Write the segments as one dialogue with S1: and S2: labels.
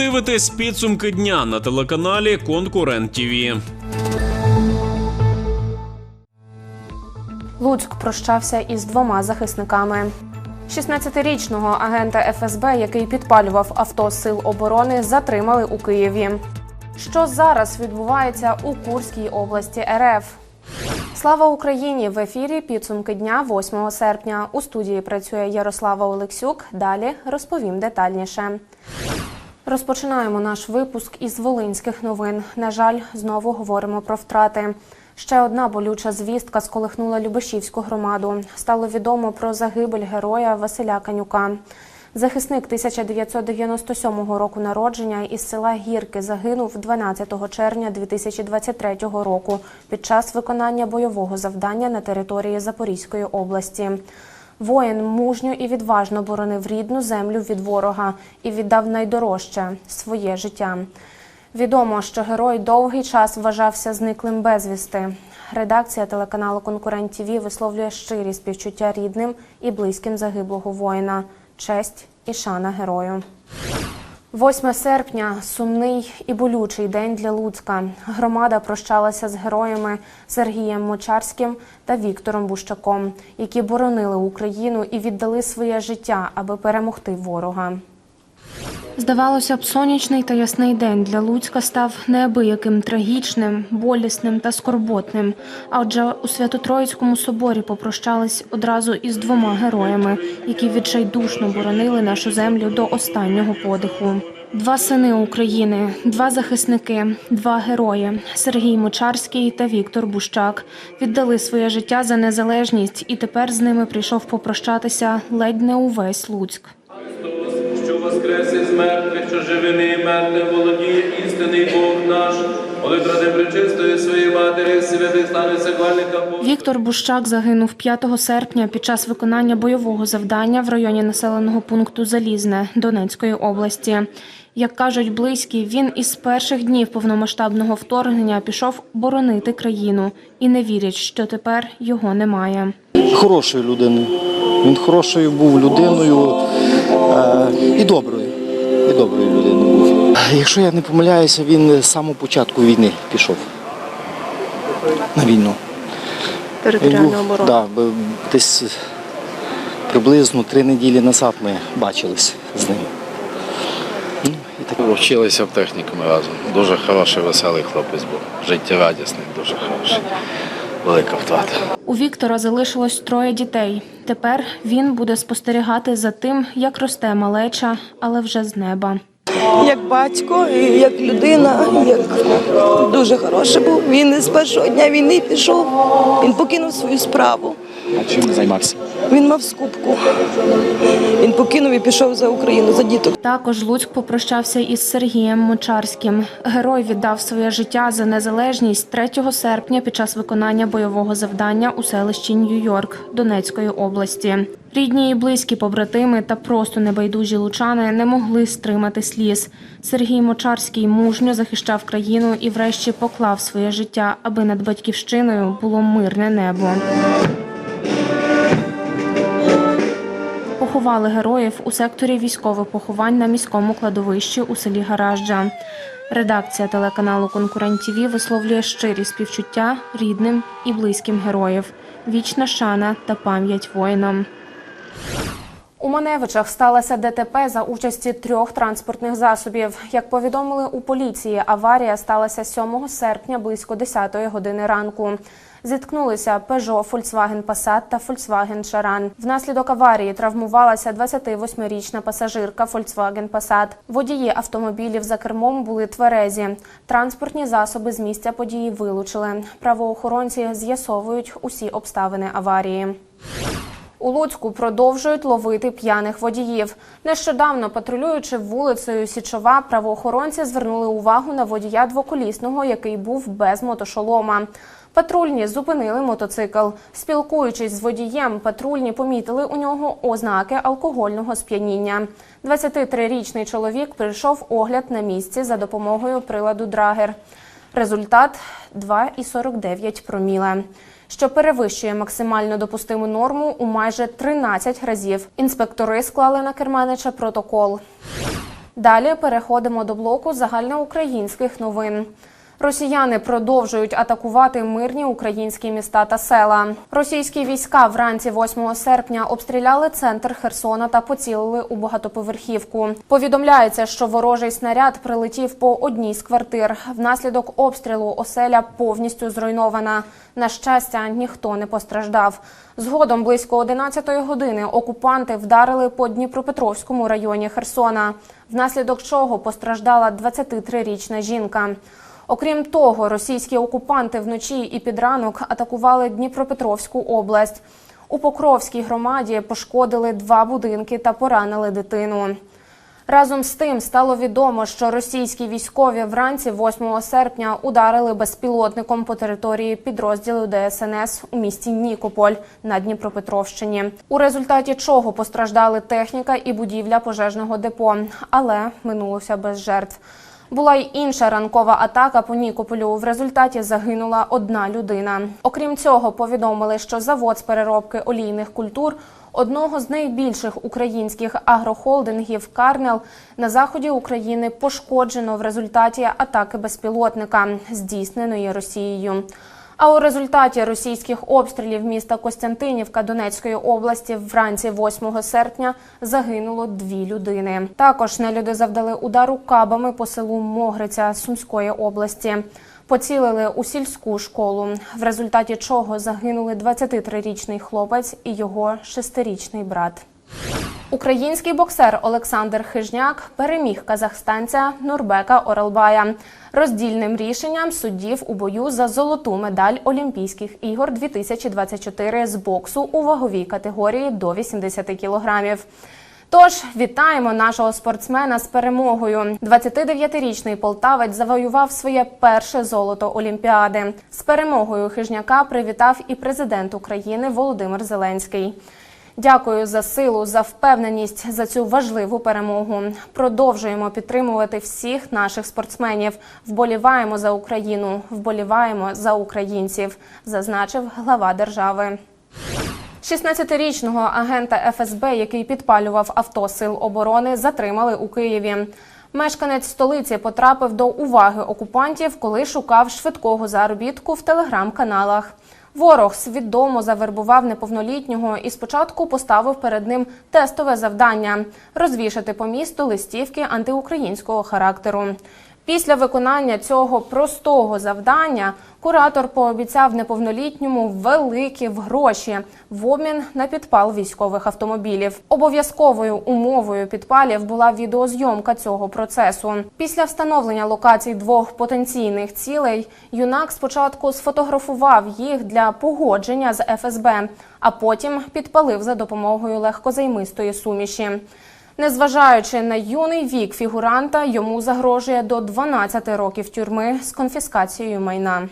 S1: дивитесь підсумки дня на телеканалі Конкурент ТІВІ.
S2: Луцьк прощався із двома захисниками. 16-річного агента ФСБ, який підпалював авто сил оборони, затримали у Києві. Що зараз відбувається у Курській області РФ? Слава Україні! В ефірі підсумки дня 8 серпня. У студії працює Ярослава Олексюк. Далі розповім детальніше. Розпочинаємо наш випуск із волинських новин. На жаль, знову говоримо про втрати. Ще одна болюча звістка сколихнула Любешівську громаду. Стало відомо про загибель героя Василя Канюка. Захисник 1997 року народження із села Гірки загинув 12 червня 2023 року під час виконання бойового завдання на території Запорізької області. Воїн мужньо і відважно боронив рідну землю від ворога і віддав найдорожче своє життя. Відомо, що герой довгий час вважався зниклим безвісти. Редакція телеканалу Конкурент ТІВІ висловлює щирі співчуття рідним і близьким загиблого воїна. Честь і шана герою. 8 серпня сумний і болючий день для Луцька. Громада прощалася з героями Сергієм Мочарським та Віктором Бущаком, які боронили Україну і віддали своє життя, аби перемогти ворога. Здавалося б, сонячний та ясний день для Луцька став неабияким трагічним, болісним та скорботним. Адже у Свято-Троїцькому соборі попрощались одразу із двома героями, які відчайдушно боронили нашу землю до останнього подиху. Два сини України, два захисники, два герої Сергій Мочарський та Віктор Бущак віддали своє життя за незалежність, і тепер з ними прийшов попрощатися ледь не увесь Луцьк.
S3: І мертвим володіє істинний Бог наш, молитва непречистої своєї матері, святих станеться гвальника
S2: Віктор Бущак загинув 5 серпня під час виконання бойового завдання в районі населеного пункту Залізне Донецької області. Як кажуть близькі, він із перших днів повномасштабного вторгнення пішов боронити країну і не вірять, що тепер його немає.
S4: хорошою людиною. Він хорошою був людиною е, і доброю. І доброю людиною був. Якщо я не помиляюся, він з самого початку війни пішов на війну.
S2: Територіальна оборона.
S4: Да, десь приблизно три неділі назад ми бачились з ним. Ну, і так.
S5: Вчилися в технікумі разом. Дуже хороший, веселий хлопець був. Життєрадісний, дуже хороший. Велика втрата.
S2: У Віктора залишилось троє дітей. Тепер він буде спостерігати за тим, як росте малеча, але вже з неба.
S6: як батько, як людина, як дуже хороший був. Він з першого дня війни пішов, він покинув свою справу.
S4: А чим займався?
S6: Він мав скупку. Він покинув і пішов за Україну, за діток.
S2: Також Луцьк попрощався із Сергієм Мочарським. Герой віддав своє життя за незалежність 3 серпня під час виконання бойового завдання у селищі Нью-Йорк Донецької області. Рідні і близькі побратими та просто небайдужі лучани не могли стримати сліз. Сергій Мочарський мужньо захищав країну і, врешті, поклав своє життя, аби над батьківщиною було мирне небо. Поховали героїв у секторі військових поховань на міському кладовищі у селі Гаражджа. Редакція телеканалу Конкурент ТІВІ висловлює щирі співчуття рідним і близьким героїв. Вічна шана та пам'ять воїнам. У Маневичах сталося ДТП за участі трьох транспортних засобів. Як повідомили у поліції, аварія сталася 7 серпня близько 10 години ранку. Зіткнулися Peugeot, Volkswagen Passat та Volkswagen Charan. Внаслідок аварії травмувалася 28-річна пасажирка Volkswagen Passat. Водії автомобілів за кермом були тверезі. Транспортні засоби з місця події вилучили. Правоохоронці з'ясовують усі обставини аварії. У Луцьку продовжують ловити п'яних водіїв. Нещодавно патрулюючи вулицею Січова, правоохоронці звернули увагу на водія двоколісного, який був без мотошолома. Патрульні зупинили мотоцикл. Спілкуючись з водієм, патрульні помітили у нього ознаки алкогольного сп'яніння. 23-річний чоловік прийшов огляд на місці за допомогою приладу Драгер. Результат 2,49 проміле, що перевищує максимально допустиму норму у майже 13 разів. Інспектори склали на керманича протокол. Далі переходимо до блоку загальноукраїнських новин. Росіяни продовжують атакувати мирні українські міста та села. Російські війська вранці 8 серпня обстріляли центр Херсона та поцілили у багатоповерхівку. Повідомляється, що ворожий снаряд прилетів по одній з квартир. Внаслідок обстрілу оселя повністю зруйнована. На щастя, ніхто не постраждав. Згодом близько 11-ї години окупанти вдарили по Дніпропетровському районі Херсона, внаслідок чого постраждала 23-річна жінка. Окрім того, російські окупанти вночі і під ранок атакували Дніпропетровську область. У Покровській громаді пошкодили два будинки та поранили дитину. Разом з тим стало відомо, що російські військові вранці 8 серпня ударили безпілотником по території підрозділу ДСНС у місті Нікополь на Дніпропетровщині. У результаті чого постраждали техніка і будівля пожежного депо, але минулося без жертв. Була й інша ранкова атака по Нікополю. В результаті загинула одна людина. Окрім цього, повідомили, що завод з переробки олійних культур одного з найбільших українських агрохолдингів Карнел на заході України пошкоджено в результаті атаки безпілотника, здійсненої Росією. А у результаті російських обстрілів міста Костянтинівка Донецької області вранці 8 серпня загинуло дві людини. Також нелюди завдали удару кабами по селу Могриця Сумської області. Поцілили у сільську школу, в результаті чого загинули 23-річний хлопець і його шестирічний брат. Український боксер Олександр Хижняк переміг казахстанця Нурбека Оралбая роздільним рішенням суддів у бою за золоту медаль Олімпійських ігор 2024 з боксу у ваговій категорії до 80 кілограмів. Тож вітаємо нашого спортсмена з перемогою. 29-річний полтавець завоював своє перше золото Олімпіади. З перемогою хижняка привітав і президент України Володимир Зеленський. Дякую за силу, за впевненість за цю важливу перемогу. Продовжуємо підтримувати всіх наших спортсменів. Вболіваємо за Україну, вболіваємо за українців, зазначив глава держави. 16-річного агента ФСБ, який підпалював авто сил оборони, затримали у Києві. Мешканець столиці потрапив до уваги окупантів, коли шукав швидкого заробітку в телеграм-каналах. Ворог свідомо завербував неповнолітнього і спочатку поставив перед ним тестове завдання розвішати по місту листівки антиукраїнського характеру. Після виконання цього простого завдання куратор пообіцяв неповнолітньому великі гроші в обмін на підпал військових автомобілів. Обов'язковою умовою підпалів була відеозйомка цього процесу. Після встановлення локацій двох потенційних цілей юнак спочатку сфотографував їх для погодження з ФСБ, а потім підпалив за допомогою легкозаймистої суміші. Незважаючи на юний вік фігуранта, йому загрожує до 12 років тюрми з конфіскацією майна.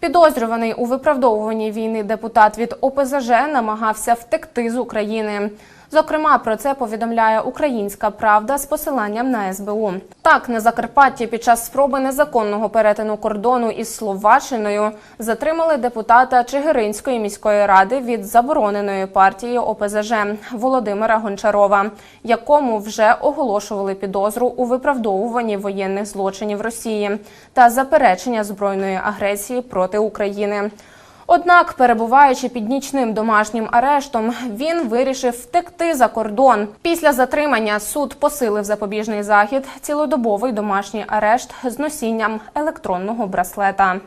S2: Підозрюваний у виправдовуванні війни депутат від ОПЗЖ намагався втекти з України. Зокрема, про це повідомляє Українська Правда з посиланням на СБУ. Так, на Закарпатті під час спроби незаконного перетину кордону із Словаччиною затримали депутата Чигиринської міської ради від забороненої партії ОПЗЖ Володимира Гончарова, якому вже оголошували підозру у виправдовуванні воєнних злочинів Росії та заперечення збройної агресії проти України. Однак, перебуваючи під нічним домашнім арештом, він вирішив втекти за кордон. Після затримання суд посилив запобіжний захід, цілодобовий домашній арешт з носінням електронного браслета.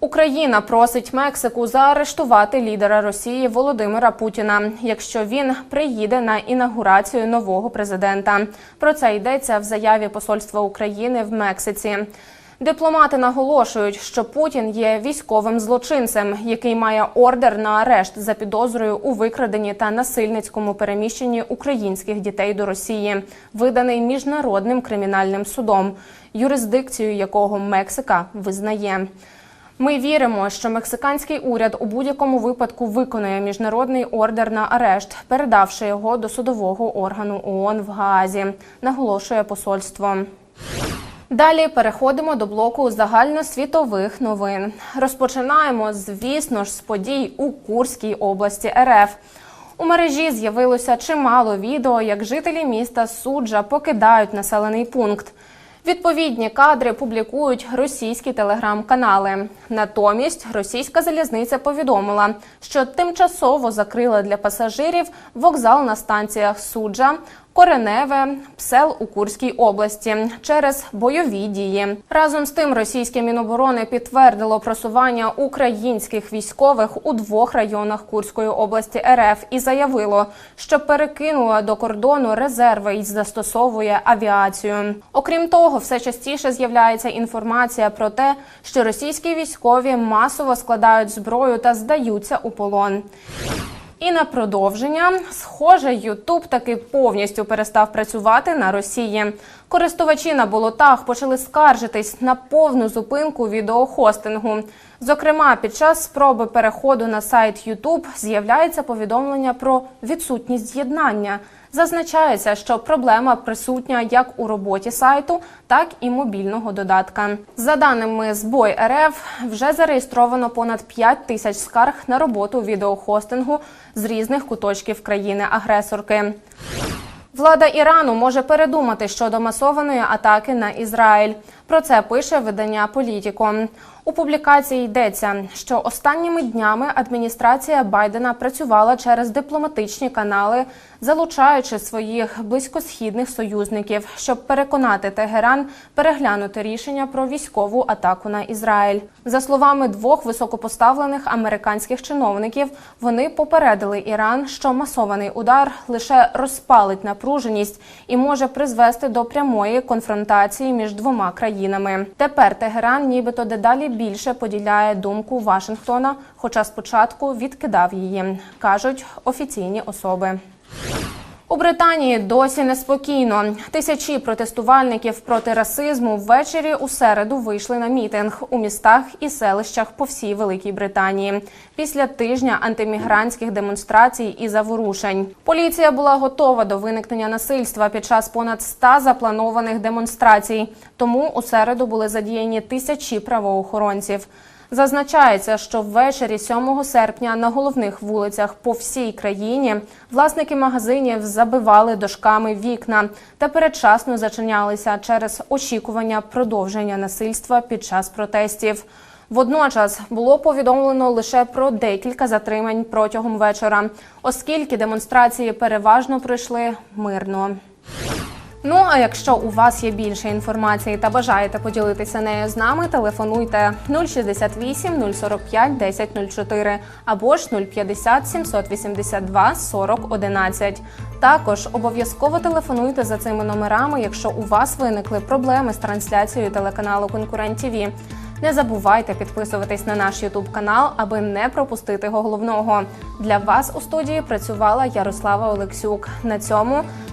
S2: Україна просить Мексику заарештувати лідера Росії Володимира Путіна, якщо він приїде на інаугурацію нового президента. Про це йдеться в заяві Посольства України в Мексиці. Дипломати наголошують, що Путін є військовим злочинцем, який має ордер на арешт за підозрою у викраденні та насильницькому переміщенні українських дітей до Росії, виданий міжнародним кримінальним судом, юрисдикцію якого Мексика визнає. Ми віримо, що мексиканський уряд у будь-якому випадку виконує міжнародний ордер на арешт, передавши його до судового органу ООН в Гаазі, наголошує посольство. Далі переходимо до блоку загальносвітових новин. Розпочинаємо, звісно ж, з подій у Курській області РФ. У мережі з'явилося чимало відео, як жителі міста Суджа покидають населений пункт. Відповідні кадри публікують російські телеграм-канали. Натомість російська залізниця повідомила, що тимчасово закрила для пасажирів вокзал на станціях Суджа, Кореневе, Псел у Курській області через бойові дії. Разом з тим, російське міноборони підтвердило просування українських військових у двох районах Курської області РФ і заявило, що перекинуло до кордону резерви і застосовує авіацію. Окрім того, все частіше з'являється інформація про те, що російські військові масово складають зброю та здаються у полон. І на продовження, схоже, Ютуб таки повністю перестав працювати на Росії. Користувачі на болотах почали скаржитись на повну зупинку відеохостингу. Зокрема, під час спроби переходу на сайт Ютуб з'являється повідомлення про відсутність з'єднання. Зазначається, що проблема присутня як у роботі сайту, так і мобільного додатка. За даними збой РФ, вже зареєстровано понад 5 тисяч скарг на роботу відеохостингу з різних куточків країни-агресорки. Влада Ірану може передумати щодо масованої атаки на Ізраїль. Про це пише видання Політіко. У публікації йдеться, що останніми днями адміністрація Байдена працювала через дипломатичні канали, залучаючи своїх близькосхідних союзників, щоб переконати Тегеран переглянути рішення про військову атаку на Ізраїль. За словами двох високопоставлених американських чиновників, вони попередили Іран, що масований удар лише розпалить напруженість і може призвести до прямої конфронтації між двома країнами. Тепер Тегеран, нібито дедалі більше поділяє думку Вашингтона, хоча спочатку відкидав її, кажуть офіційні особи. У Британії досі неспокійно. Тисячі протестувальників проти расизму ввечері у середу вийшли на мітинг у містах і селищах по всій Великій Британії після тижня антимігрантських демонстрацій і заворушень. Поліція була готова до виникнення насильства під час понад 100 запланованих демонстрацій. Тому у середу були задіяні тисячі правоохоронців. Зазначається, що ввечері 7 серпня на головних вулицях по всій країні власники магазинів забивали дошками вікна та передчасно зачинялися через очікування продовження насильства під час протестів. Водночас було повідомлено лише про декілька затримань протягом вечора, оскільки демонстрації переважно пройшли мирно. Ну а якщо у вас є більше інформації та бажаєте поділитися нею з нами, телефонуйте 068 045 1004 або ж 050 782 40 11. Також обов'язково телефонуйте за цими номерами, якщо у вас виникли проблеми з трансляцією телеканалу Конкурент ТІВІ. Не забувайте підписуватись на наш Ютуб канал, аби не пропустити головного. Для вас у студії працювала Ярослава Олексюк. На цьому